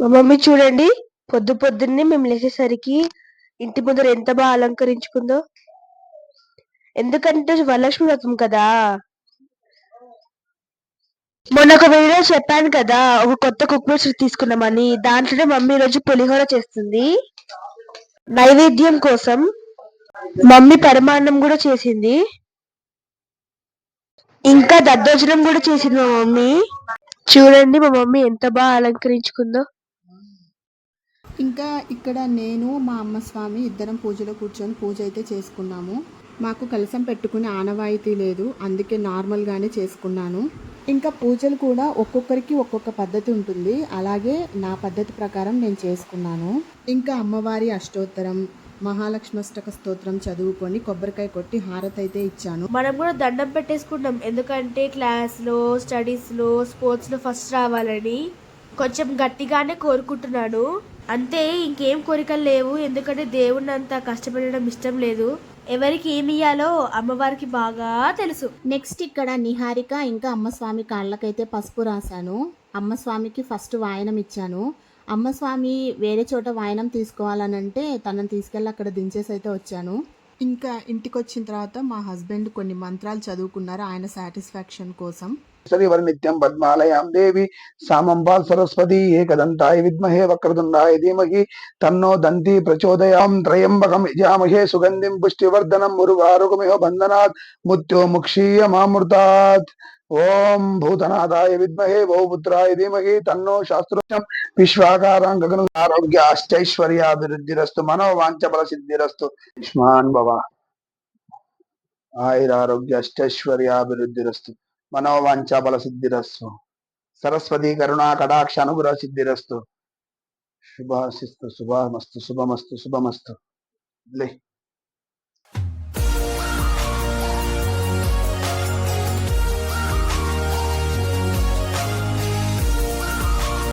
మా మమ్మీ చూడండి పొద్దు పొద్దున్నే మేము లేచేసరికి ఇంటి ముందర ఎంత బాగా అలంకరించుకుందో. ఎందుకంటే వరలక్ష్మి వ్రతం కదా. మొన్న ఒక వీడియో చెప్పాను కదా ఒక కొత్త కుక్ తీసుకున్నామని దాంట్లోనే మమ్మీ ఈ రోజు పులిహోర చేస్తుంది. నైవేద్యం కోసం మమ్మీ పరమాన్నం కూడా చేసింది. ఇంకా దద్దోజనం కూడా చేసింది మా మమ్మీ. చూడండి మా మమ్మీ ఎంత బాగా అలంకరించుకుందో. ఇంకా ఇక్కడ నేను మా అమ్మ స్వామి ఇద్దరం పూజలో కూర్చొని పూజ అయితే చేసుకున్నాము. మాకు కలసం పెట్టుకునే ఆనవాయితీ లేదు. అందుకే నార్మల్గానే చేసుకున్నాను. ఇంకా పూజలు కూడా ఒక్కొక్కరికి ఒక్కొక్క పద్ధతి ఉంటుంది. అలాగే నా పద్ధతి ప్రకారం నేను చేసుకున్నాను. ఇంకా అమ్మవారి అష్టోత్తరం మహాలక్ష్మష్టక స్తోత్రం చదువుకొని కొబ్బరికాయ కొట్టి హారతి అయితే ఇచ్చాను. మనం కూడా దండం పెట్టేసుకుంటాం. ఎందుకంటే క్లాస్లో స్టడీస్లో స్పోర్ట్స్లో ఫస్ట్ రావాలని కొంచెం గట్టిగానే కోరుకుంటున్నాను. అంతే ఇంకేం కోరికలు లేవు. ఎందుకంటే దేవుడిని అంత కష్టపడడం ఇష్టం లేదు. ఎవరికి ఏమి ఇయ్యాలో అమ్మవారికి బాగా తెలుసు. నెక్స్ట్ ఇక్కడ నిహారిక ఇంకా అమ్మ స్వామి కాళ్ళకైతే పసుపు రాశాను. అమ్మ స్వామికి ఫస్ట్ వాయనం ఇచ్చాను. అమ్మ స్వామి వేరే చోట వాయనం తీసుకోవాలనంటే తనని తీసుకెళ్ళి అక్కడ దించేసి అయితే వచ్చాను. ఇంకా ఇంటికి వచ్చిన తర్వాత మా హస్బెండ్ కొన్ని మంత్రాలు చదువుకున్నారు ఆయన సాటిస్ఫాక్షన్ కోసం. సరివర నిత్యం పద్మాలయాం దేవి సామంబాల్ సరస్వతి ఏకదంతాయ విద్మహే వక్రతుండాయ ధీమహి తన్నో దంతి ప్రచోదయాం త్రయంబకం యజామహే సుగంధిం పుష్టివర్ధనం మురుగారుగమిహ బంధనాత్ ముత్యో ముక్షీయ మామృతాత్ ఓం భూతనాథాయ విద్మహే బహుపుత్రాయ ధీమహి తన్నో శాస్త్రోక్షం విశ్వాకారం గగన ఆరోగ్య అష్టైశ్వర్యాభివృద్ధిరస్తు మనోవాంఛ బల సిద్ధిరస్తు యుష్మాన్ భవ. ఆయురారోగ్య అష్టైశ్వర్యాభివృద్ధిరస్తు మనోవాంఛ బల సిద్ధిరస్తు సరస్వతి కరుణా కటాక్ష అనుగ్రహ సిద్ధిరస్తు శుభాశిస్తు శుభమస్తు శుభమస్తు శుభమస్తు. లే.